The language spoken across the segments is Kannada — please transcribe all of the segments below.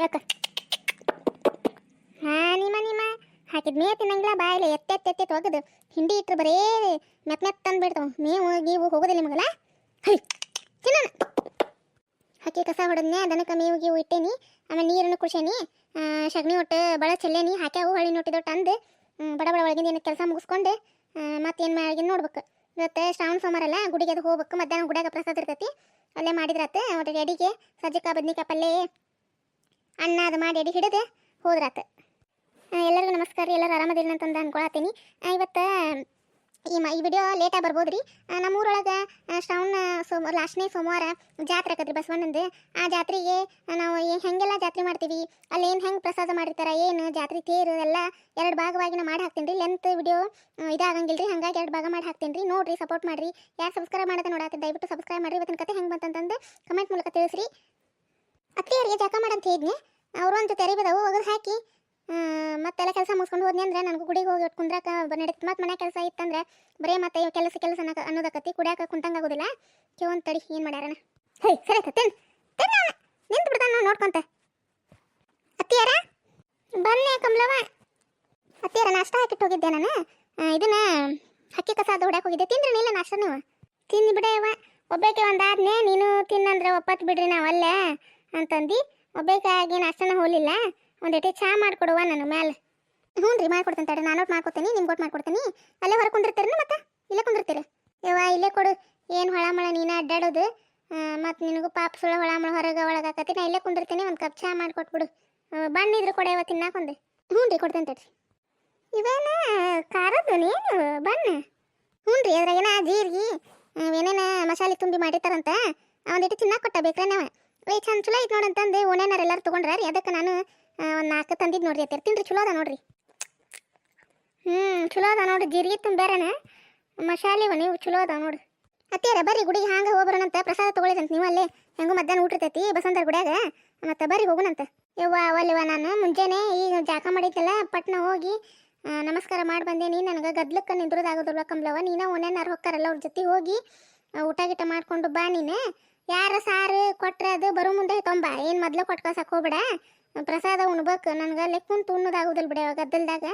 ಯಾಕ? ಹಾ ನಿಮ್ಮ ನಿಮ್ಮ ಹಾಕಿದ ಮೇ ತಿನ್ನಂಗಿಲ್ಲ ಬಾಯಿಲೆ ಎತ್ತೆತ್ ಎತ್ತೆತ್ ಒಗದು. ಹಿಂಡಿ ಇಟ್ಟರು ಬರೇ ಮೆತ್ ಮೆತ್ ತಂದು ಬಿಡ್ತಾವ ಮೇವು ಗೀವು ಹೋಗೋದಿಲ್ಲ ನಿಮಗಲ್ಲ? ಹೈ ತಿನ್ನೋಣ. ಹಕ್ಕಿ ಕಸ ಹೊಡೆದ್ನೆ ದನಕ್ಕೆ ಮೇವು ಗೀವು ಇಟ್ಟೇನಿ. ಆಮೇಲೆ ನೀರನ್ನು ಕುಡಿಸೇನಿ ಸಗಣಿ ಒಟ್ಟು ಬಳ ಚೆಲ್ಲೇನಿ. ಹಾಕ್ಯಾವು ಹೊಳಿ ಅಂದು ಹ್ಮ್, ಬಡ ಬಡ ಒಳಗಿಂದ ಏನು ಕೆಲಸ ಮುಗಿಸ್ಕೊಂಡು ಮತ್ತೇನು ಮಾಡಿ ನೋಡ್ಬೇಕು. ಇವತ್ತು ಶ್ರಾವಣ ಸೋಮವಾರ ಅಲ್ಲ ಗುಡಿಗೆ ಅದು ಹೋಗ್ಬೇಕು. ಮಧ್ಯಾಹ್ನ ಗುಡಿಯಾಗ ಪ್ರಸಾದ ಇರ್ತೈತಿ. ಅಲ್ಲೇ ಮಾಡಿದ್ರಾತ ಅವ್ರಿಗೆ ಅಡಿಗೆ ಸಜ್ಜಿಕಾಯಿ ಬದ್ನಿಕಾಯಿ ಪಲ್ಯ. ಅನ್ನ ಅದು ಮಾಡಿ ಅಡಿ ಹಿಡಿದು ಹೋದ್ರಾತ. ಎಲ್ಲರಿಗೂ ನಮಸ್ಕಾರ ರೀ. ಎಲ್ಲರೂ ಆರಾಮದಿಲ್ಲ ಅಂತಂದು ಅನ್ಕೊಳತ್ತೀನಿ. ಇವತ್ತು ಈ ಮ ಈ ವಿಡಿಯೋ ಲೇಟಾಗಿ ಬರ್ಬೋದು ರೀ ನಮ್ಮ ಊರೊಳಗೆ ಶ್ರಾವಣ ಸೋಮ, ಲಾಸ್ಟ್ನೇ ಸೋಮವಾರ ಜಾತ್ರೆ ಆಕತ್ರಿ ಬಸವಣ್ಣಂದು. ಆ ಜಾತ್ರೆಗೆ ನಾವು ಏ- ಹೆಂಗೆಲ್ಲ ಜಾತ್ರೆ ಮಾಡ್ತೀವಿ, ಅಲ್ಲಿ ಏನು ಹೆಂಗೆ ಪ್ರಸಾದ ಮಾಡಿರ್ತಾರೆ, ಏನು ಜಾತ್ರೆ ತೇರು ಎಲ್ಲ ಎರಡು ಭಾಗವಾಗಿ ನಾ ಮಾಡಿ ಹಾಕ್ತೀನಿ ರೀ ಲೆಂತ್ ವಿಡಿಯೋ ಇದಾಗಂಗಿಲ್ಲ ರೀ ಹಂಗಾಗಿ ಎರಡು ಭಾಗ ಮಾಡಿ ಹಾಕ್ತೀನಿ ರೀ ನೋಡಿರಿ ಸಪೋರ್ಟ್ ಮಾಡಿರಿ. ಯಾರು ಸಬ್ಸ್ಕ್ರೈಬ್ ಮಾಡೋದು ನೋಡತ್ತೆ ದಯವಿಟ್ಟು ಸಬ್ಸ್ಕ್ರೈಬ್ ಮಾಡಿರಿ. ಇವತ್ತಿನ ಕತೆ ಹೆಂಗೆ ಬಂತಂತಂದು ಕಮೆಂಟ್ ಮೂಲಕ ತಿಳಿಸ್ರಿ. ಅತ್ತೆಯವರಿಗೆ ಜಕ ಮಾಡಂತ ಹೇಳಿದ್ನೆ. ಅವರು ಅಂತ ತೆರೆ ಬದವು ಒಗದು ಹಾಕಿ. ಮತ್ತೆಲ್ಲ ಕೆಲಸ ಮುಗಿಸ್ಕೊಂಡು ಹೋದ್ನಿ ಅಂದ್ರೆ ನನಗೂ ಗುಡಿಗೆ ಹೋಗಿ ಒಟ್ಟು ಕುಂದ್ರಾಕ ಮತ್ತೆ ಮನೆ ಕೆಲಸ ಇತ್ತಂದ್ರೆ ಬರೇ ಮತ್ತೆ ಕೆಲಸ ಕೆಲಸ ಅನ್ನೋದಕ್ಕತಿ, ಕುಡಿಯಾಕ ಕುಂತಂಗಾಗೋದಿಲ್ಲ. ಒಂದು ತಡಿ, ಏನು ಮಾಡ್ಯಾರನ? ಹೇ, ಸರಿ ತಿನ್ ತಿನ್ನ. ನಿಂತು ಬಿಡ್ತಾನ ನೋಡ್ಕೊಂತ. ಅತ್ತಿಯಾರ? ಬನ್ನಿ ಕಮಲವ ಅತ್ತಿಯಾರ, ನಾಷ್ಟ ಹಾಕಿಟ್ಟು ಹೋಗಿದ್ದೆ ನಾನು? ಇದನ್ನ ಹಕ್ಕಿ ಕಸ ಅದು ಹೊಡ್ಯಾಕ ಹೋಗಿದ್ದೆ. ತಿಂದ್ರಿ ಇಲ್ಲ ನಾಷ್ಟ ನೀವು ತಿಂದು ಬಿಡವ ಒಬ್ಬಕ್ಕೆ ಒಂದಾದ್ನೆ ನೀನು ತಿನ್ನಂದ್ರೆ ಒಪ್ಪತ್ತು ಬಿಡ್ರಿ ನಾವು ಅಲ್ಲೇ ಅಂತಂದು. ಒಬ್ಬಾಕಾಗಿ ನಾಷ್ಟನ ಹೋಲಿಲ್ಲ ಒಂದೇಟಿ ಚಾ ಮಾಡ್ಕೊಡುವ ನಾನು ಮ್ಯಾಲೆ. ಹ್ಞೂ ರೀ, ಮಾಡ್ಕೊಡ್ತೇನೆ ತಡ ನಾನು ಮಾಡ್ಕೊತೀನಿ ನಿಮ್ಗೆ ಒಟ್ಟು ಮಾಡ್ಕೊಡ್ತೀನಿ. ಅಲ್ಲೇ ಹೊರ ಕುಂದಿರ್ತೀರಿ ಮತ್ತೆ? ಇಲ್ಲೇ ಕುಂದಿರ್ತೀರಿ? ಯವ್ವ, ಇಲ್ಲೇ ಕೊಡು, ಏನು ಹೊಳಮಳ ನೀನು ಅಡ್ಡಾಡೋದು? ಮತ್ತು ನಿನಗೂ ಪಾಪ ಸುಳ ಹೊಳಮಳ ಹೊರಗೆ ಒಳಗಾಕತಿ, ನಾ ಇಲ್ಲೇ ಕುಂದಿರ್ತೀನಿ, ಒಂದು ಕಪ್ ಚಾ ಮಾಡಿಕೊಟ್ಬಿಡು. ಬಣ್ಣಿದ್ರು ತಿನ್ನಾಕೆ ತಿನ್ನಾಕೊಂಡೆ ಹ್ಞೂ ರೀ, ಕೊಡ್ತೇನೆ ತಡ್ರಿ. ಇವೇನ, ಖಾರದ್ದು ನೀನು, ಬಣ್ಣ? ಹ್ಞೂ ರೀ, ಅದ್ರಾಗೇನ ಜೀರಿಗೆ ಏನೇನ ಮಸಾಲೆ ತುಂಬಿ ಮಾಡಿರ್ತಾರಂತ ಒಂದಿಟ್ಟು ತಿನ್ನಕ್ಕೆ ಕೊಟ್ಟ ಬೇಕ್ರೆ ನಾವ ಏ ಚಂದ ಚಲೋ ಐತೆ ನೋಡಂತಂದು ಓನೇನಾರ ಎಲ್ಲರೂ ತೊಗೊಂಡ್ರ ರೀ ಅದಕ್ಕೆ ನಾನು ಒಂದು ನಾಲ್ಕು ತಂದಿದ್ದು ನೋಡ್ರಿ ಅತ್ತಿರ. ತಿನ್ರಿ ಚಲೋ ಅದ ನೋಡ್ರಿ. ಹ್ಞೂ ಚಲೋ ಅದ ನೋಡ್ರಿ. ಜೀರಿಗೆ ತುಂಬ್ಯಾರನ ಮಸಾಲೆ ನೀವು ಚಲೋ ಅದಾವ ನೋಡ್ರಿ. ಅತ್ತಿಯರ ಬರ್ರಿ, ಗುಡಿಗೆ ಹಾಂಗೆ ಹೋಗ್ಬರೋಣಂತ ಪ್ರಸಾದ ತೊಗೊಳಿದಂತ ನೀವು ಅಲ್ಲೇ. ಹೆಂಗೂ ಮಧ್ಯಾಹ್ನ ಊಟ ಇರ್ತೈತಿ ಬಸಂತರ ಗುಡಿಯಾಗ. ಮತ್ತೆ ಬರ್ರಿ ಹೋಗುಣಂತ ಯವ್ವ ಅವಲ್ಲವ ನಾನು ಮುಂಜಾನೆ ಈಗ ಜಾಕ ಮಾಡಿದ್ದಲ್ಲ ಪಟ್ನ ಹೋಗಿ ನಮಸ್ಕಾರ ಮಾಡಿ ಬಂದೇನಿ. ನನಗೆ ಗದ್ಲಕ್ಕೆ ನಿಂದ್ರದಾಗೋದಿಲ್ಲ ಕಮ್ಲವ ನೀನು ಓನೇನಾರು ಹೋಗ್ತಾರಲ್ಲ ಅವ್ರ ಜೊತೆ ಹೋಗಿ ಊಟ ಗೀಟ ಮಾಡ್ಕೊಂಡು ಬಾ ನೀನು. ಯಾರ ಸಾರು ಕೊಟ್ರೆ ಅದು ಬರೋ ಮುಂದೆ ತೊಂಬ ಏನು ಮೊದ್ಲು ಕೊಟ್ಟು ಕಳ್ಸಕ್ಕೆ ಹೋಗ್ಬೇಡ. ಪ್ರಸಾದ ಉಣ್ಬೇಕು. ನನಗೆ ಅಲ್ಲಿ ಕುಂತು ಉಣ್ಣೋದಾಗೋದಿಲ್ಲ ಬಿಡ ಗದ್ದಲ್ದಾಗ.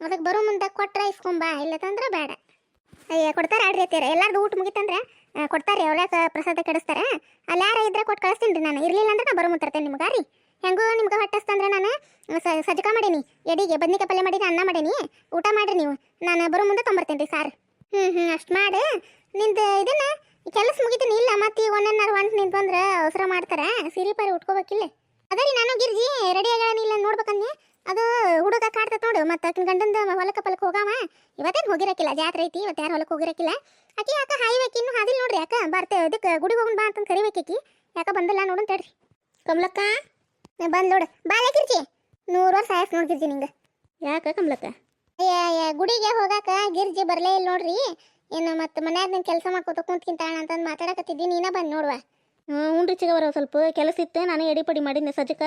ಅದಕ್ಕೆ ಬರೋ ಮುಂದೆ ಕೊಟ್ರೆ ಇಸ್ಕೊಂಬ. ಇಲ್ಲತಂದ್ರೆ ಬೇಡ. ಅಯ್ಯ, ಕೊಡ್ತಾರೆ ಆಡ್ರಿ ಅತ್ತೀರ ಎಲ್ಲಾರ್ದು ಊಟ ಮುಗಿತಂದ್ರೆ ಕೊಡ್ತಾರೆ. ಅವ್ರ್ಯಾಕೆ ಪ್ರಸಾದ ಕೆಡಿಸ್ತಾರೆ. ಅಲ್ಲಿ ಯಾರ ಇದ್ರೆ ಕೊಟ್ಟು ಕಳಿಸ್ತೀನಿ ರೀ ನಾನು. ಇರಲಿಲ್ಲ ಅಂದ್ರೆ ನಾ ಬರೋ ಮುಂತರ್ತೇನೆ ನಿಮ್ಗೆ. ರೀ ಹೆಂಗೂ ನಿಮ್ಗೆ ಹೊಟ್ಟಸ್ತಂದ್ರೆ ನಾನು ಸಜ್ಜಕ ಮಾಡೀನಿ. ಎಡಿಗೆ ಬದ್ನಿಕಾಯಿ ಪಲ್ಯ ಮಾಡೀನಿ, ಅನ್ನ ಮಾಡೀನಿ. ಊಟ ಮಾಡ್ರಿ ನೀವು. ನಾನು ಬರೋ ಮುಂದೆ ತೊಂಬರ್ತೇನೆ ರೀ ಸಾರು. ಹ್ಞೂ ಹ್ಞೂ ಅಷ್ಟು ಮಾಡಿ. ನಿಂದು ಇದನ್ನ ಕೆಲಸ ಮುಗಿತೀನಿ ಇಲ್ಲ ಮತ್ತೆ ಈಗ ಒಂದನ್ನಾರು ಹೊಂಟು ನಿಂತು ಬಂದ್ರೆ ಅವಸರ ಮಾಡ್ತಾರೆ. ಸಿರಿ ಪಾರಿ ಉಟ್ಕೋಬೇಕಿಲ್ಲ ಅದೇ ರೀ ನಾನು ಗಿರ್ಜಿ ರೆಡಿ ಆಗ್ಯಾನಿಲ್ಲ ನೋಡ್ಬೇಕನ್ನಿ ಅದು ಹುಡುಗ ಕಾಡ್ತೈತೆ ನೋಡು ಮತ್ತೆ ಆಕಿನ ಗಂಡಂದ ಹೊಲಕ್ಕೆ ಪಲಕ್ಕೆ ಹೋಗಾವ. ಇವತ್ತೇನು ಹೋಗಿರಕ್ಕಿಲ್ಲ ಜಾತ್ರೆ ಐತಿ ಇವತ್ತು ಯಾರು ಹೊಲಕ್ಕೆ ಹೋಗಿರಕ್ಕಿಲ್ಲ ಆಕಿ ಯಾಕೆ ಹಾಯ್ಬೇಕು ಇನ್ನು ಹಾದಿಲ್ ನೋಡ್ರಿ ಯಾಕ ಬರ್ತೇವೆ ಅದಕ್ಕೆ ಗುಡಿಗೆ ಹೋಗೋಣ ಬಾ ಅಂತಂದು ಕರಿಬೇಕಿ ಯಾಕೆ ಬಂದಿಲ್ಲ ನೋಡು ತಡ್ರಿ ಕಮಲಕ್ಕ ಬಂದು ನೋಡು. ಬಾಲೆ ಗಿರ್ಜಿ. ನೂರು ವರ್ಷ ಆಯ್ತು ನೋಡಿ ಗಿರ್ಜಿ ನಿಂಗೆ. ಯಾಕ ಕಮಲಕ್ಕ? ಅಯ್ಯ ಗುಡಿಗೆ ಹೋಗಾಕ ಗಿರ್ಜಿ ಬರಲೇ ಇಲ್ಲ ನೋಡ್ರಿ. ಏನು ಮತ್ತೆ ಮನ್ಯಾಗ ನಾನು ಕೆಲಸ ಮಾಡ್ಕೊತ ಕುಂತ್ಕಿಂತಾಳ ಅಂತಂದು ಮಾತಾಡಕತ್ತಿದ್ದಿ ನೀನೇ ಬಂದು ನೋಡುವ. ಉಂಡ್ರಿ ಚಿಗವರ ಸ್ವಲ್ಪ. ಕೆಲಸ ಇತ್ತು ನಾನು ಎಡಿ ಪಡಿ ಮಾಡಿದ್ನೆ ಸಜ್ಜಕ.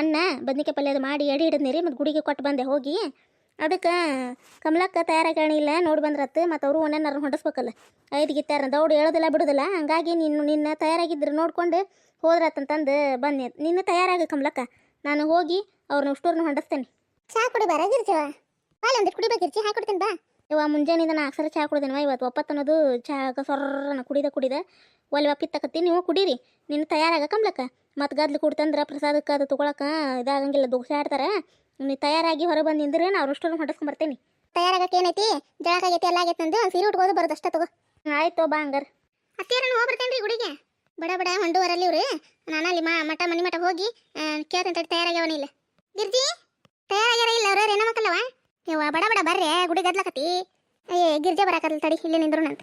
ಅನ್ನ ಬದ್ನಿಕಾಯಿ ಪಲ್ಯ ಅದು ಮಾಡಿ ಎಡಿ ಹಿಡಿದ್ನಿ ರೀ ಮತ್ತು ಗುಡಿಗೆ ಕೊಟ್ಟು ಬಂದೆ ಹೋಗಿ. ಅದಕ್ಕೆ ಕಮಲಕ್ಕ ತಯಾರಾಗಿಲ್ಲ ನೋಡಿ ಬಂದ್ರತ್ತು ಮತ್ತು ಅವರು ಒಂದೇನಾರು ಹೊಂಡಿಸ್ಬೇಕಲ್ಲ. ಐದು ಗಿತ್ತಾರ ದೌಡು ಹೇಳೋದಿಲ್ಲ ಬಿಡೋದಿಲ್ಲ. ಹಂಗಾಗಿ ನೀನು ನಿನ್ನ ತಯಾರಾಗಿದ್ರು ನೋಡ್ಕೊಂಡು ಹೋದ್ರತ್ತಂತಂದು ಬನ್ನಿ ನಿನ್ನ ತಯಾರಾಗ ಕಮಲಕ್ಕ. ನಾನು ಹೋಗಿ ಅವ್ರನ್ನ ಉಷ್ಟೂರ್ನ ಹೊಂಡಿಸ್ತೇನೆ. ಚಹಾ ಕುಡಿ ಬರ ಗಿರ್ಜವ ಬಾಲೆ ಒಂದಿಟ್ಟು ಕುಡಿಬೇಕು ಗಿರ್ಜಿ ಹಾಕಿ ಕೊಡ್ತೀನಿ ಬಾ. ಇವ ಮುಂಜಾನಿಂದ ನಾ ಅಕ್ಷರ ಚಹಾ ಕುಡ್ದೇನವ ಇವತ್ತು ಒಪ್ಪತ್ತು ಅನ್ನೋದು ಚಹಾ ಸೊರ್ರನ ಕುಡಿದ ಕುಡಿದ ಒಲ್ವ ಪಿತ್ತಕತ್ತಿ ನೀವು ಕುಡೀರಿ ನಿನ್ನ ತಯಾರಾಗ ಕಂಬ್ಲಕ್ಕ ಮತ್ತು ಗದ್ಲು ಕುಡ್ತಂದ್ರೆ ಪ್ರಸಾದಕ್ಕೆ ಅದು ತೊಗೊಳಕ್ಕೆ ಇದಾಗಂಗಿಲ್ಲ ದುಗ್ಸಾಡ್ತಾರೆ ನೀವು ತಯಾರಾಗಿ ಹೊರ ಬಂದು ನಿಂದ್ರೆ ಅಷ್ಟೊಂದು ಅವ್ರಷ್ಟನ್ನು ಹೊಂಡಿಸ್ಕೊಂಬರ್ತೀನಿ ತಯಾರಾಗಕ್ಕೆ ಏನೈತಿ? ಜಳಕ ಆಗೈತಿ ಎಲ್ಲ ಆಗೈತೆ ನಂದು. ಸೀರೆ ಉಟ್ಕೋದು ಬರೋದು ಅಷ್ಟೇ ತಗೋ. ಆಯ್ತು ಬಾ ಹಂಗಾರ. ನಾವು ಹೋಗ್ಬರ್ತೇನೆ ರೀ ಗುಡಿಗೆ. ಬಡ ಬಡ ಹೊಂಡುವರಲ್ಲಿ ಇವ್ರಿ. ನಾನು ಅಲ್ಲಿ ಮಾ ಮಠ ಮನಿ ಮಠ ಹೋಗಿ ಕೇಳ್ತಂತ ತಯಾರಾಗ್ಯವನಿಲ್ಲ ಗಿರ್ಜಿ ತಯಾರಾಗ್ಯಾರ ಇಲ್ಲ ಅವ್ರ ಏನೋ ಮಕ್ಕಳವ ಯವ್ವ ಬಡ ಬಡ ಬರ್ರೆ ಗುಡಿ ಗದ್ಲಕತಿ ಏ ಗಿರ್ಜೆ ಬರಾಕಲ್ಲ ತಡಿ ಇಲ್ಲಿ ನಿಂದ್ರು ನಂತ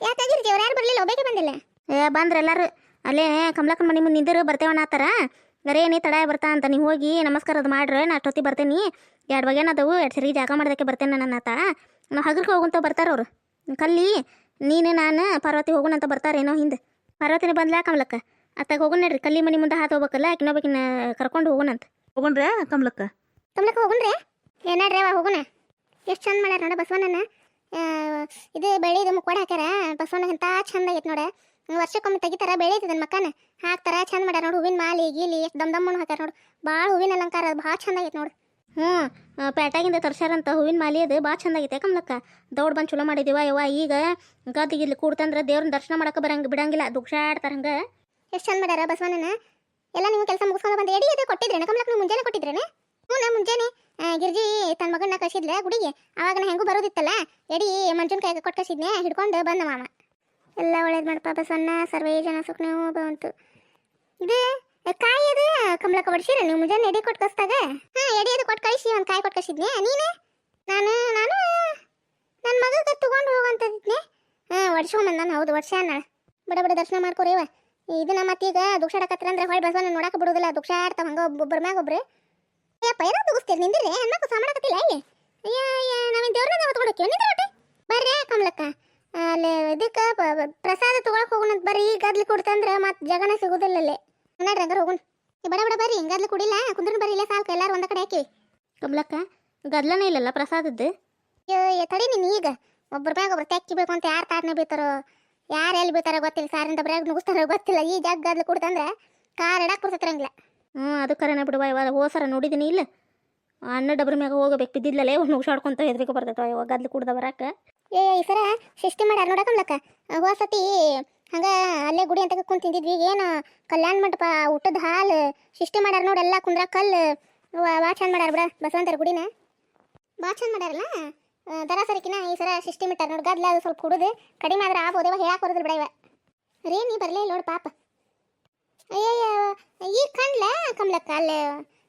ಯಾಕೆ ಗಿರ್ಜೆ ಅವ್ರು ಯಾರು ಬರಲಿಲ್ಲ? ಒಬ್ಬಾಕೆ ಬಂದಿಲ್ಲ. ಏ ಬಂದ್ರೆ ಎಲ್ಲರೂ. ಅಲ್ಲೇ ಕಮಲಕ್ಕನ ಮನೆ ಮುಂದೆ ನಿಂದಿರು ಬರ್ತೇವಣ್ಣ ಆತರ. ಗರೇನಿ ತಡ ಬರ್ತಾ ಅಂತ ನೀವು ಹೋಗಿ ನಮಸ್ಕಾರ ಅದು ಮಾಡ್ರೆ ನಾ ಅಷ್ಟೊತ್ತಿ ಬರ್ತೇನೆ. ಎರಡು ಬಗೆ ಅದಾವು ಎರಡು ಸರಿ ಜಾಗ ಮಾಡೋದಕ್ಕೆ ಬರ್ತೇನೆ ನನ್ನ ಆತ. ನಾವು ಹಗರ್ಗೆ ಹೋಗುವಂತ ಬರ್ತಾರ ಅವ್ರು. ಕಲ್ಲಿ ನೀನು ನಾನು ಪಾರ್ವತಿ ಹೋಗೋಣಂತ ಬರ್ತಾರೇನೋ ಹಿಂದೆ. ಪಾರ್ವತಿನ ಬಂದ್ಲಾ ಕಮಲಕ್ಕ? ಅತ್ತಾಗ ಹೋಗೋಣ ನಡ್ರಿ ಕಲ್ಲಿ ಮನೆ ಮುಂದೆ ಹಾದು ಹೋಗ್ಬೇಕಲ್ಲ ಆಕಿನೊಬ್ಬಕಿನ ಕರ್ಕೊಂಡು ಹೋಗೋಣಂತ ಹೋಗೋಣ ಕಮಲಕ್ಕ? ಕಮಲಕ್ಕ ಹೋಗುಣ್ರಿ? ಏನಾಡ್ರಿ ಹೋಗೋಣ. ಎಷ್ಟು ಚಂದ ಮಾಡ್ಯಾರ ನೋಡ ಬಸವಣ್ಣನ. ಇದು ಬೆಳಿದು ಮುಕ್ಕೋಡ ಹಾಕ್ಯಾರ. ಬಸವಣ್ಣ ಎಂತ ಚಂದ ಆಗೈತೆ ನೋಡ. ವರ್ಷಕ್ಕೊಮ್ಮೆ ತೆಗಿತಾರ ನನ್ನ ಮಕ್ಕನ. ಹಾಕ್ತಾರ, ಚಂದ ಮಾಡ್ಯಾರ ನೋಡು. ಹೂವಿನ ಮಾಲಿ ಗೀಲಿ ಎಷ್ಟು ದಮ್ ದಮ್ಮನು ಹಾಕ್ಯಾರ ನೋಡು. ಭಾಳ ಹೂವಿನ ಅಲಂಕಾರ ಅದು, ಭಾಳ ಚಂದ ಆಗೈತೆ ನೋಡು. ಹ್ಞೂ ಪೇಟಾಗಿಂದ ತರ್ಸಾರಂತ ಹೂವಿನ ಮಾಲಿ ಅದು, ಭಾಳ ಚಂದ ಐತೆ ಕಮ್ಲಕ್ಕ ದೌಡ್ ಬಂದು ಚಲೋ ಮಾಡಿದೀವ ಯವ್ವ, ಈಗ ಗದ್ದಿಗಿಲ್ಲಿ ಕೂಡ್ತಂದ್ರೆ ದೇವ್ರನ್ನ ದರ್ಶನ ಮಾಡಕ್ಕೆ ಬರಂಗ, ಬಿಡಂಗಿಲ್ಲ ದುಃಖಾಡ್ತಾರ ಹಂಗೆ. ಎಷ್ಟು ಚಂದ ಮಾಡ್ಯಾರ ಬಸವಣ್ಣನ? ಎಲ್ಲ ನೀವು ಕೆಲಸ ಮುಗಿಸ್ಕೊಂಡು ಬಂದು ಎಡಿ ಇದೆ ಕೊಟ್ಟಿದ್ರೆ ಕಮ್ಲಕ್ಕ ನೀವು ಮುಂಜಾನೆ ಕೊಟ್ಟಿದ್ರೇನೆ? ಹ್ಞೂ ಮುಂಜಾನೆ ಗಿರ್ಜಿ ತನ್ನ ಮಗನ್ನ ಕಳ್ಸಿದ್ಲ ಗುಡಿಗೆ. ಅವಾಗ ನಾ ಹೆಂಗೂ ಬರೋದಿತ್ತಲ್ಲ. ಎಡಿ, ಮಂಜುನ ಕೈಗೆ ಕೊಟ್ಟು ಹಿಡ್ಕೊಂಡು ಬಂದ ಮಾಮ ಎಲ್ಲ ಒಳ್ಳೇದು ಮಾಡಪ್ಪ ಬಸವಣ್ಣ ಸರ್ವೇ ಜನ ಸುಖನೂ ಬಂತು. ಇದು ಕಾಯಿ ಅದು ಕಮಲಕ್ಕ ಬಡ್ಸಿರ ನೀವು ಮುಂಜಾನೆ ಎಡಿ ಕೊಟ್ಟು ಕಳಿಸ್ದಾಗ? ಹಾಂ, ಎಡಿ ಅದು ಕೊಟ್ಟು ಕಳಿಸಿ, ಒಂದು ಕಾಯಿ ಕೊಟ್ಟು ನೀನು? ನಾನು ನಾನು ನನ್ನ ಮಗಗೆ ತಗೊಂಡು ಹೋಗಂತದಿದ್ನೆ ಹಾಂ ಒಡ್ಸ್ಕೊಂಬಂದ ನಾನು ಹೌದು ಒಡ್ಸ್ಯಾನ ಬಡ ಬಡ ದರ್ಶನ ಮಾಡ್ಕೊರಿವ ಇದನ್ನ ಮತ್ತೀಗ ದುಕ್ಷಾಡಕತ್ರ ಅಂದ್ರೆ ಹೊಳೆ ಬಸವನ್ನ ನೋಡಕ್ಕೆ ಬಿಡುದಿಲ್ಲ. ದುಕ್ಷಾಡ್ತಾವ ಹಂಗ ಒಬ್ಬೊಬ್ಬರ ಮ್ಯಾಗ ಒಬ್ರು. ಏಪ್ಪ ಏನೋ ತುಗಿಸ್ತೀರಿ? ನಿಂದಿರಿ ಹೆಣ್ಮಕ್ಳು ಸಾಮಾಡಕತ್ತಿಲ್ಲ ಇಲ್ಲಿ? ಅಯ್ಯ ಅಯ್ಯ ನಾವೇನು ದೇವ್ರನ್ನ ನಾವು ತಗೊಳಕ್ಕೆ ನಿಂದ್ರ ಒಟ್ಟೆ. ಬರ್ರಿ ಕಮಲಕ್ಕ. ಅಲ್ಲಿ ಇದಕ್ಕೆ ಪ್ರಸಾದ ತಗೊಳಕ್ ಹೋಗೋಣ ಅಂತ ಬರ್ರಿ. ಗದ್ಲಿ ಕೊಡ್ತಂದ್ರೆ ಮತ್ತೆ ಜಗನ ಸಿಗುದಿಲ್ಲ ಅಲ್ಲಿ. ನೋಡ್ರಿ ಹಂಗಾರ ಹೋಗೋಣ. ಬಡ ಬಡ ಬರ್ರಿ. ಗದ್ಲು ಕುಡಿಲ್ಲ. ಕುಂದ್ರ ಬರ್ರಿ. ಇಲ್ಲ ಸಾಲ್ಕ ಎಲ್ಲಾರು ಒಂದ ಕಡೆ ಹಾಕಿವಿ ಕಮಲಕ್ಕ ಗದ್ಲನೇ ಇಲ್ಲಲ್ಲ ಪ್ರಸಾದದ್ದು? ತಡಿ ನೀನು ಈಗ. ಒಬ್ಬರ ಮ್ಯಾಗ ಒಬ್ರು ತೆಕ್ಕಿಬೇಕು ಅಂತ ಯಾರು ತಾಟ್ನೆ ಬೀತಾರೋ ಯಾರು ಎಲ್ಲಿ ಬೀತಾರೋ ಗೊತ್ತಿಲ್ಲ. ಸಾರಿಂದ ಬ್ರ್ಯಾಗ್ ನುಗ್ಸ್ತಾರೋ ಗೊತ್ತಿಲ್ಲ. ಈ ಜಾಗ ಗದ್ಲು ಕುಡ್ತಂದ್ರೆ ಕಾರ್ ಇಡಕ್ಕೆ ಬರ್ತೈತ್ರಂಗಿಲ್ಲ ಹ್ಞೂ ಅದು ಕರೆನ ಬಿಡುವ ಇವಾಗ ಹೋಸರ ನೋಡಿದ್ದೀನಿ ಇಲ್ಲ. ಅನ್ನ ಡಬ್ರ ಮ್ಯಾಗ ಹೋಗಬೇಕು ಬಿದ್ದಿಲ್ಲಲೇ ನುಗ್ಸಾಡ್ಕೊಂತ ಹೆದ್ರಿಕೆ ಬರ್ತೈತೆ ಇವಾಗ ಗದ್ಲು ಕುಡ್ದ ಬರಾಕ. ಏ ಈ ಸರ ಸೃಷ್ಟಿ ಮಾಡ್ಯಾರ ನೋಡಕಮ್ಲಕ್ಕ ಹೋಸತಿ ಹಂಗ ಅಲ್ಲೇ ಗುಡಿ ಅಂತ ಕುಂತಿದ್ವಿ ಏನು ಕಲ್ಯಾಣ ಮಂಟಪ, ಊಟದ ಹಾಲು, ಸೃಷ್ಟಿ ಮಾಡ್ಯಾರ ನೋಡಿ, ಎಲ್ಲ ಕುಂದ್ರ ಕಲ್ಲು. ಭಾಳ ಚಂದ ಮಾಡ್ಯಾರ ಬಿಡ, ಬಸವಂತರ ಗುಡಿನ. ಭಾಳ ಚಂದ ಮಾಡ್ಯಾರಲ್ಲ? ದರಾಸರಿಕಿನ ದರ ಸರಿಕಿನ ಈ ಸರ ಸೃಷ್ಟಿ ಮಿಟ್ಟಾರ ನೋಡಿ, ಗದ್ಲ ಅದು ಸ್ವಲ್ಪ ಕುಡುದು. ಕಡಿಮೆ ಆದ್ರೆ ಆಗ್ಬೋದೇವ ಹೇಳಕ್ಕೆ ಬರೋದಿಲ್ಲ ಬಿಡ ಇವ. ರೇ, ನೀ ಬರಲೇ ನೋಡಿ, ಪಾಪ. ಅಯ್ಯಯ್ಯ ಈಗ ಕಂಡ್ಲ ಕಮಲಕ್ಕ, ಅಲ್ಲೇ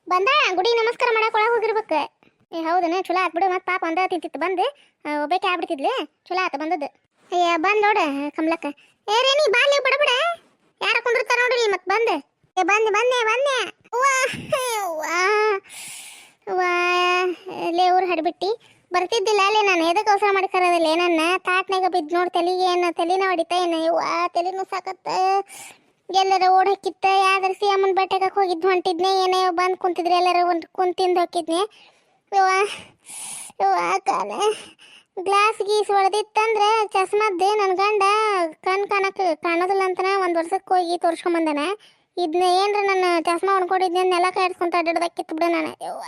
ಬಂದ? ಗುಡಿ ನಮಸ್ಕಾರ ಮಾಡಕ್ಕೆ ಒಳಗೆ ಹೋಗಿರ್ಬೇಕು. ಏ ಹೌದನ ಚಲೋ ಆತ್ ಬಿಡು. ಮತ್ತೆ ಪಾಪ ಒಂದ ತಿಂತಿತ್ತು, ಬಂದು ಒಬ್ಬಕ್ಕೆ ಆಗ್ಬಿಡ್ತಿದ್ಲೆ ಚಲೋ ಆತ, ಬಂದದ್ದು. ಅಯ್ಯ, ಬಂದ್ ನೋಡ, ಕಮಲಕ್ಕ. ಏ ರೇಣಿ ಬಾಲ್ಯ ಬಡ ಬಡ ಯಾರ ಕುಂದಿರ್ತಾರ ನೋಡ್ರಿ ಮತ್ತೆ ಬಂದೆ. ಏ, ಬಂದೆ ಬಂದೆ ಬಂದೆ. ಲೇ, ಊರು ಹಡ್ಬಿಟ್ಟಿ. ಬರ್ತಿದ್ದಿಲ್ಲ ಅಲ್ಲೇ ನಾನು ಎದಕ್ಕೆ ಅವಸರ ಮಾಡಿ ಏನನ್ನ? ನನ್ನ ತಾಟ್ನಾಗ ಬಿದ್ದು ನೋಡಿ ತಲೆಗೆ ಏನು ತಲೆನ ಹೊಡಿತಾ ಏನು ವಾ ತಲೆನೂ ಸಾಕತ್ತ. ಎಲ್ಲರ ಓಡ್ ಹಾಕಿತ್ತ ಯಾವ್ದಾರ ಸಿ ಅಮ್ಮನ ಬೆಟ್ಟಕ್ಕೆ ಹೋಗಿದ್ದು ಹೊಂಟಿದ್ನೆ ಏನೇ ಬಂದು ಕುಂತಿದ್ರೆ ಎಲ್ಲರ ಒಂದು ಕುಂತಿಂದು ಹಾಕಿದ್ನೆ ಕಾಲ ಗ್ಲಾಸ್ ಗೀಸ್ ಹೊಡೆದಿತ್ತಂದ್ರೆ ಚಸ್ಮದ್ದೆ ನನ್ನ ಗಂಡ ಕಣ್ ಕಾಣಕ್ಕೆ ಕಾಣೋದಿಲ್ಲ ಅಂತನ ಒಂದು ವರ್ಷಕ್ಕೆ ಹೋಗಿ ತೋರ್ಸ್ಕೊಂಬಂದನ ಇದ್ನ ಏನ್ರ ನನ್ನ ಚಸ್ಮಾ ಹೊಡ್ಕೊಂಡಿದ್ನೆ ನೆಲ ಕಾಯ್ಸ್ಕೊಂತ ಅಡ್ಡಾಡ್ದಕ್ಕಿತ್ತು ಬಿಡ ನಾನು. ಯವ್ವ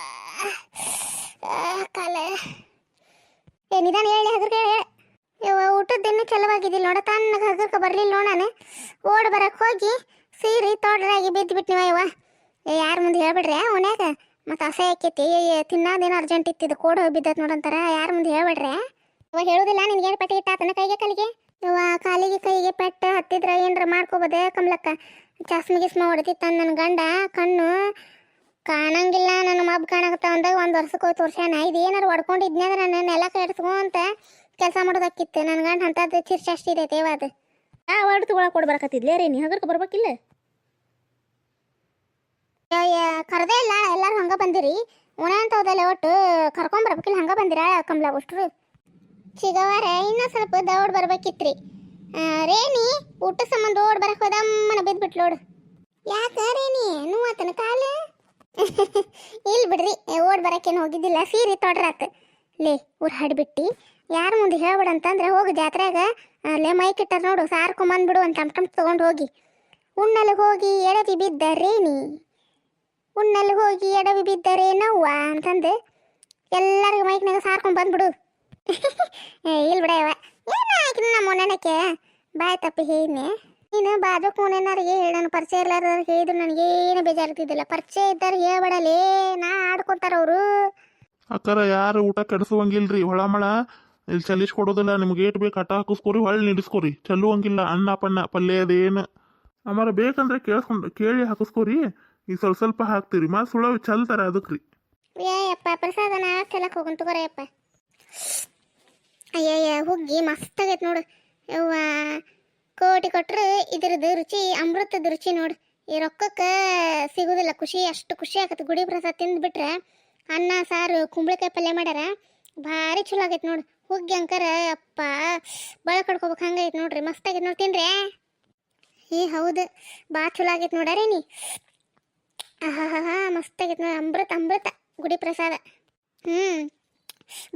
ಕಾಲ ಏ, ನಿಧಾನ ಹೇಳಿ, ಹೆದ್ರಿಗೆ ಹೇಳಿ. ಯವ್ವ, ಊಟದ ಇನ್ನೂ ಚಲವಾಗಿದ್ದಿಲ್ಲ ನೋಡ, ತಣ್ಣಗೆ ಹಗರ್ಕ ಬರಲಿಲ್ಲ ನೋಡಾನೆ ಓಡ್ ಬರಕ್ಕೆ ಹೋಗಿ ಸೀರಿ ತೊಡ್ರಾಗಿ ಬಿದ್ದು ಯವ್ವ. ಏ, ಯಾರ ಮುಂದೆ ಹೇಳ್ಬಿಡ್ರಿ ಓನ್ಯಾಗ ಮತ್ತೆ ಅಸಹ್ಯ ಆಕೈತಿ. ತಿನ್ನೋದೇನು ಅರ್ಜೆಂಟ್ ಇತ್ತಿದ್ದು ಕೋಡ್ ಬಿದ್ದತ್ ನೋಡಂತಾರ ಯಾರ ಮುಂದೆ ಹೇಳ್ಬೇಡ್ರಿ ಇವ ಹೇಳುದಿಲ್ಲ, ನಿನ್ಗೆ ಏನು ಪೆಟ್ಟ ಇಟ್ಟಾತನ ಕೈಗೆ, ಕಲಿಗೆ? ಇವ ಕಾಲಿಗೆ, ಕೈಗೆ ಪೆಟ್ಟ ಹತ್ತಿದ್ರೆ ಏನರ ಮಾಡ್ಕೋಬೋದೆ, ಕಮಲಕ್ಕ? ಚಸ್ಮ ಗಿಸ್ಮ ಹೊಡೆದಿತ್ತ ನನ್ನ ಗಂಡ, ಕಣ್ಣು ಕಾಣಂಗಿಲ್ಲ, ನನ್ನ ಮಬ್ ಕಾಣಕತ್ತ ಅಂದಾಗ ಒಂದು ವರ್ಷಕ್ಕೆ ಹೋಗಿ ತೋರ್ಸ್ಯಾನ ಇದು ಏನಾರು ಅಂದ್ರೆ ನನ್ನ ನೆಲ ಕೆಡ್ಸ್ಕೊಂತ ಕೆಲಸ ಮಾಡೋದಕ್ಕಿತ್ತು ನನ್ನ ಗಂಡ ಅಂಥದ್ದು ಚಿರ್ಚಾಸ್ತಿ ಇದೆ ತೇವ ಅದು. ಆ ವಾರ್ಡ್ ತಗೊಳಕ್ ಕೊಡ್ ಬರಕತ್ತಿದ್ಲೇ ರೀ ನೀ ಹಗರ್ಕ ಬರ್ಬೇಕಿಲ್ಲ? ಕರೆದೇ ಇಲ್ಲ ಎಲ್ಲರೂ ಹಂಗೆ ಬಂದಿರಿ. ಉಣ ಅಂತ ಹೋದಲ್ಲ ಒಟ್ಟು ಕರ್ಕೊಂಬರ್ಬೇಕಿಲ್ಲ ಹಂಗೆ ಬಂದಿರ ಕಮಲ ಅಷ್ಟರು? ಸಿಗವಾರ ಇನ್ನೂ ಸ್ವಲ್ಪ ದೌಡ್ ಬರ್ಬೇಕಿತ್ರಿ. ರೇಣಿ ಊಟ ಸಂಬಂಧ ಓಡ್ ಬರಕ್ ಹೋದಮ್ಮನ ಬಿದ್ಬಿಟ್ಲು ನೋಡು ಯಾಕ ರೇಣಿ ನೋವಾತನ ಕಾಲ? ಇಲ್ಲಿ ಬಿಡ್ರಿ ಓಡ್ ಬರಕ್ಕೇನು ಹೋಗಿದ್ದಿಲ್ಲ ಸೀರೆ ತೊಡ್ರಾತ್. ಲೇ ಊರ್ ಹಡ್ಬಿಟ್ಟಿ. ಯಾರ ಮುಂದೆ ಹೇಳ್ಬೇಡ ಅಂತಂದ್ರೆ ಹೋಗಿ ಜಾತ್ರೆಗ ಅಲ್ಲೇ ಮೈಕ್ ಇಟ್ಟಾರ ನೋಡು ಸಾರ್ಕೊಂಬಂದ್ಬಿಡು ಅಂತ ಟಮ್ ಟಮ್ ತಗೊಂಡು ಹೋಗಿ. ಉಣ್ಣಲ್ಲಿ ಹೋಗಿ ಎಡವಿ ಬಿದ್ದರೇನಿ ಉಣ್ಣಲ್ಲಿ ಹೋಗಿ ಎಡವಿ ಬಿದ್ದರೆ ನೋವ್ವ ಅಂತಂದು ಎಲ್ಲರಿಗೂ ಮೈಕ್ನಾಗ ಸಾರ್ಕೊಂಡು ಬಂದ್ಬಿಡು. ಇಲ್ಲಿ ಬಿಡವ ಏನು ಹಾಕಿನ ನಮ್ಮ ಮೊನ್ನೆನಕ್ಕೆ ಬಾಯ್ ತಪ್ಪಿ ಹೇಳಿನಿ ನೀನು ಬಾಜು ಕೂನೇನಾರಿಗೆ ಹೇಳಿ ನನ್ನ ಪರಿಚಯ ಇರ್ಲಾರ್ದವ್ರಿಗೆ ಹೇಳಿದ್ರು ನನಗೆ ಏನು ಬೇಜಾರ್ತಿದ್ದಿಲ್ಲ ಪರಿಚಯ ಇದ್ದಾರೆ ಹೇಳ್ಬೇಡಲೇ ನಾ ಆಡ್ಕೊತಾರ ಅವರು. ಅಕ್ಕರ ಯಾರು ಊಟ ಕೆಡಿಸುವಂಗಿಲ್ರಿ, ಹೊಳಮಳ? ಇಲ್ಲಿ ಚಲಿಸ್ ಕೊಡೋದಿಲ್ಲ, ನಿಮ್ಗೆ ಏಟ್ ಬೇಕು, ಹಠ ಹಾಕಿಸ್ಕೊರಿ, ಹೊಳ್ಳಿ ನಿಡಿಸ್ಕೊರಿ ಚೆಲ್ಲುವಂಗಿಲ್ಲ ಅನ್ನ ಪಣ್ಣ ಪಲ್ಯ ಅದೇನು. ಅಮರ, ಬೇಕಂದ್ರೆ ಕೇಳಿಸ್ಕೊಂಡು, ಕೇಳಿ ಹಾಕಿಸ್ಕೊರಿ. ಈಗ ಸ್ವಲ್ಪ ಸ್ವಲ್ಪ ಹಾಕ್ತೀರಿ. ಮತ್ತೆ ಸುಳ ಚಲ್ತಾರ ಅದಕ್ಕೆ ರೀ. ಏಯಪ್ಪ ಪ್ರಸಾದ ನಾ ಚೆಲ್ಲಕ್ಕೆ ಹೋಗೋಣ ತಗೋರಯ್ಯಪ್ಪ ಅಯ್ಯಯ್ಯ, ಹುಗ್ಗಿ ಮಸ್ತ್ ಆಗೈತೆ ನೋಡು. ಯವ್ವ, ಕೋಟಿ ಕೊಟ್ರೆ ಇದ್ರದ್ದು ರುಚಿ, ಅಮೃತದ ರುಚಿ ನೋಡು. ಈ ರೊಕ್ಕಕ್ಕೆ ಸಿಗೋದಿಲ್ಲ, ಖುಷಿ, ಅಷ್ಟು ಖುಷಿ ಆಗತ್ತೆ. ಗುಡಿ ಪ್ರಸಾದ ತಿಂದ್ಬಿಟ್ರೆ ಅನ್ನ, ಸಾರು, ಕುಂಬಳಕಾಯಿ ಪಲ್ಯ ಮಾಡ್ಯಾರ, ಭಾರಿ ಚಲೋ ಆಗೈತೆ ನೋಡು. ಹುಗ್ಗಿ ಅಂಕರ ಅಪ್ಪ ಬಳ ಕಡ್ಕೋಬೇಕು ಹಂಗೈತೆ ನೋಡ್ರಿ ಮಸ್ತ್ ಆಗೈತೆ ನೋಡಿ ತಿನ್ರಿ. ಏ ಹೌದು ಭಾಳ ಚಲೋ ಆಗೈತೆ ನೋಡಾರೇ ನೀ. ಆಹಾ ಮಸ್ತ್ ಆಗೈತೆ ನೋಡಿ ಅಮೃತ ಅಮೃತ ಗುಡಿ ಪ್ರಸಾದ. ಹ್ಞೂ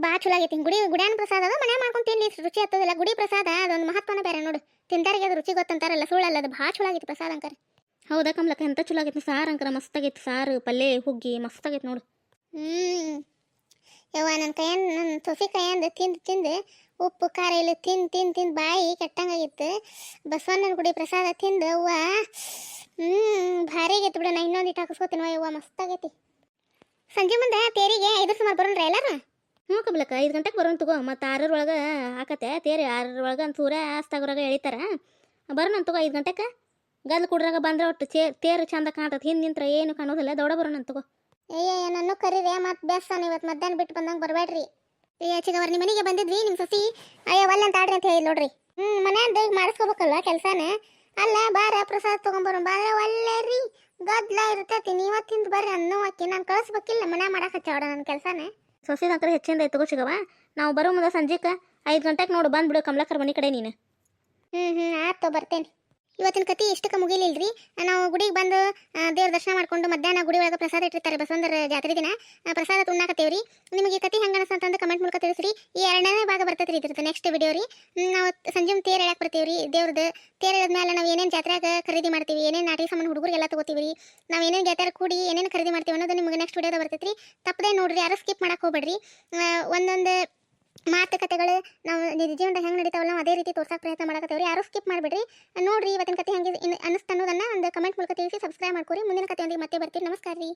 ಭಾಳ ಚಲೋ ಆಗೈತಿ ಗುಡಿ ಗುಡಿಯಾನ ಪ್ರಸಾದ ಅದ ಮನೆ ಮಾಡ್ಕೊಂಡು ತಿನ್ಲಿ ರುಚಿ ಹತ್ತದಿಲ್ಲ ಗುಡಿ ಪ್ರಸಾದ ಅದೊಂದು ಮಹತ್ವನ ಬೇರೆ ನೋಡು. ತಿಂತಾರಿಗೆ ಅದು ರುಚಿ ಗೊತ್ತಂತಾರಲ್ಲ ಸುಳ್ಳಲ್ಲ ಅದು ಭಾಳ ಚಲೋ ಆಗೈತಿ ಪ್ರಸಾದ ಅಂಕರ್. ಹೌದಾ ಕಮಲಕ್ಕ ಎಂತ ಚಲೋ ಆಗೈತಿ ಸಾರು ಅಂಕರ ಮಸ್ತಾಗೈತಿ ಸಾರು ಪಲ್ಲೆ ಹುಗ್ಗಿ ಮಸ್ತಾಗೈತಿ ನೋಡು. ಹ್ಮ್ ಯವ್ವ ನನ್ನ ಕೈಯನ್ ನನ್ನ ಸೊಸೆ ಕೈಯಂದು ತಿಂದು ತಿಂದು ಉಪ್ಪು, ಖಾರ ಇಲ್ಲ ತಿಂದು ತಿಂದು ತಿಂದು ಬಾಯಿ ಕೆಟ್ಟಂಗಾಗಿತ್ತು. ಬಸವಣ್ಣನ ಗುಡಿ ಪ್ರಸಾದ ತಿಂದು ಅವ್ವ, ಹ್ಮ್, ಭಾರಿ ಆಗೈತಿ ಬಿಡ, ನಾ ಇನ್ನೊಂದು ಇಟ್ಟು ಹಾಕಿಸ್ಕೋತೀನಿ ಯವ್ವ ಮಸ್ತಾಗೈತಿ ಸಂಜೆ ಮುಂದೆ ತೇರಿಗೆ ಐದು ಸುಮಾರು ಬರೋಣ್ರ ಎಲ್ಲಾರು? ಹ್ಞೂ ಕಬ್ಲಕ್ಕ ಐದು ಗಂಟೆಗೆ ಬರೋಣ ತಗೋ, ಮತ್ತು ಆರರೊಳಗೆ ಹಾಕತ್ತೆ, ತೇರಿ ಆರರೊಳಗೆ ಒಂದು ಸೂರ್ಯ ಅಸ್ತಾಗೋರಾಗ ಎಳಿತಾರ. ಬರೋಣ ತಗೋ, ಐದು ಗಂಟೆಗೆ ಗದ್ಲು ಕುಡ್ರಾಗ ಬಂದ್ರೆ ಒಟ್ಟು ಚೇ ತೇರು ಚಂದ ಕಾಣ್ತದೆ ಹಿಂದೆ ನಿಂತ್ರ ಏನು ಕಾಣೋದಿಲ್ಲ, ದೌಡ ಬರೋಣ ತಗೋ. ಅಯ್ಯ ನನ್ನ ಕರೀರಿ ಮತ್ತೆ ಬೇಸ್ತಾನ ಇವತ್ತು ಮಧ್ಯಾಹ್ನ ಬಿಟ್ಟು ಬಂದಂಗೆ ಬರಬೇಡ್ರಿ. ಹೆಚ್ಚಿಗೆ ಚಿಗವ್ರ ನಿಮ್ಮ ಮನೆಗೆ ಬಂದಿದ್ವಿ ನಿಮ್ಮ ಸೊಸಿ. ಅಯ್ಯ ಒಲ್ಲ ಅಂತ ಆಡ್ರಿ ಅಂತ ಹೇಳಿ ನೋಡ್ರಿ. ಹ್ಞೂ ಮನ್ಯಾಂದ ಈಗ ಮಾಡಿಸ್ಕೋಬೇಕಲ್ಲ ಕೆಲಸನ? ಅಲ್ಲ ಬಾರ ಪ್ರಸಾದ ತೊಗೊಂಬರು ಬಾರ ಒಳ್ಳೆ ರೀ. ಗದ್ಲ ಇರ್ತೈತಿ ನೀವ ತಿಂದು ಬರ್ರಿ ಅನ್ನೋ ಅಕ್ಕಿ ನಾನು ಕಳಿಸ್ಬೇಕಿಲ್ಲ ಮನೆ ಮಾಡಕ್ಕೆ ಹಚ್ಚಾಡ ನನ್ನ ಕೆಲಸನ. ಸೊಸಿ ಹೆಚ್ಚಿಂದ ಹೆಚ್ಚಿನ ತಗೋ ಸಿಗವ ನಾವು ಬರೋ ಮುಂದೆ ಸಂಜೆಗೆ ಐದು ಗಂಟೆಗೆ ನೋಡು ಬಂದ್ಬಿಡು ಕಮಲಾಕರ್ ಮನೆ ಕಡೆ ನೀನು. ಹ್ಞೂ ಹ್ಞೂ ಆಯ್ತು ಬರ್ತೇನೆ ಇವತ್ತಿನ ಕತೆ ಇಷ್ಟಕ್ಕೆ ಮುಗಿಲಿಲ್ರಿ. ನಾವು ಗುಡಿಗೆ ಬಂದು ದೇವ್ರ ದರ್ಶನ ಮಾಡ್ಕೊಂಡು ಮಧ್ಯಾಹ್ನ ಗುಡಿ ಒಳಗೆ ಪ್ರಸಾದ ಇಟ್ಟಿರ್ತಾರೆ ಬಸವಂದರ ಜಾತ್ರೆ ದಿನ. ಪ್ರಸಾದ ತುಣ್ಣಾಕತ್ತೇವ್ರಿ. ನಿಮಗೆ ಕತೆ ಹೆಂಗೆ ಅನಿಸ್ತಂತಂದು ಕಮೆಂಟ್ ಮೂಲಕ ತಿಳಿಸ್ರಿ. ಈ ಎರಡನೇ ಭಾಗ ಬರ್ತೈತೆ ರೀ ಇದ್ರದ್ದು ನೆಕ್ಸ್ಟ್ ವಿಡಿಯೋ ರೀ. ನಾವು ಸಂಜೆ ತೇರ್ ಹೇಳಕ್ಕೆ ಬರ್ತೀವ್ರಿ. ದೇವ್ರದ್ದು ತೇರ್ ಮೇಲೆ ನಾವು ಏನೇನು ಜಾತ್ರೆಗೆ ಖರೀದಿ ಮಾಡ್ತೀವಿ, ಏನೇನು ನಾಟಿ ಸಾಮಾನು ಹುಡುಗರಿಗೆಲ್ಲ ತಗೋತೀವಿ ರೀ ನಾವು ಏನೇನು ಜಾತ್ರೆ ಕೂಡಿ ಏನೇನು ಖರೀದಿ ಮಾಡ್ತೀವಿ ಅನ್ನೋದು ನಿಮಗೆ ನೆಕ್ಸ್ಟ್ ವೀಡಿಯೋದಾಗ ಬರ್ತೈತೆ ರೀ ತಪ್ಪದೆ ನೋಡ್ರಿ, ಯಾರು ಸ್ಕಿಪ್ ಮಾಡಕ್ಕೆ ಹೋಗ್ಬೇಡ್ರಿ. ಒಂದೊಂದು ಮಾತುಕತೆಗಳು, ನಾವು ನಿಜ ಜೀವನದಾಗ ಹೆಂಗೆ ನಡೀತಾವಲ್ಲ ಅದೇ ರೀತಿ ತೋರ್ಸಕ್ಕೆ ಪ್ರಯತ್ನ ಮಾಡಕತ್ತೇವ್ರಿ. ಯಾರು ಸ್ಕಿಪ್ ಮಾಡಬೇಡ್ರಿ. ನೋಡಿರಿ ಇವತ್ತಿನ ಕತೆ ಹೆಂಗೆ ಅನ್ನಿಸ್ತು ಅನ್ನೋದನ್ನ ಒಂದು ಕಮೆಂಟ್ ಮೂಲಕ ತಿಳಿಸಿ ಸಬ್ಸ್ಕ್ರೈಬ್ ಮಾಡ್ಕೊರಿ. ಮುಂದಿನ ಕಥೆಯೊಂದಿಗೆ ಮತ್ತೆ ಬರ್ತೀರಿ. ನಮಸ್ಕಾರ ರೀ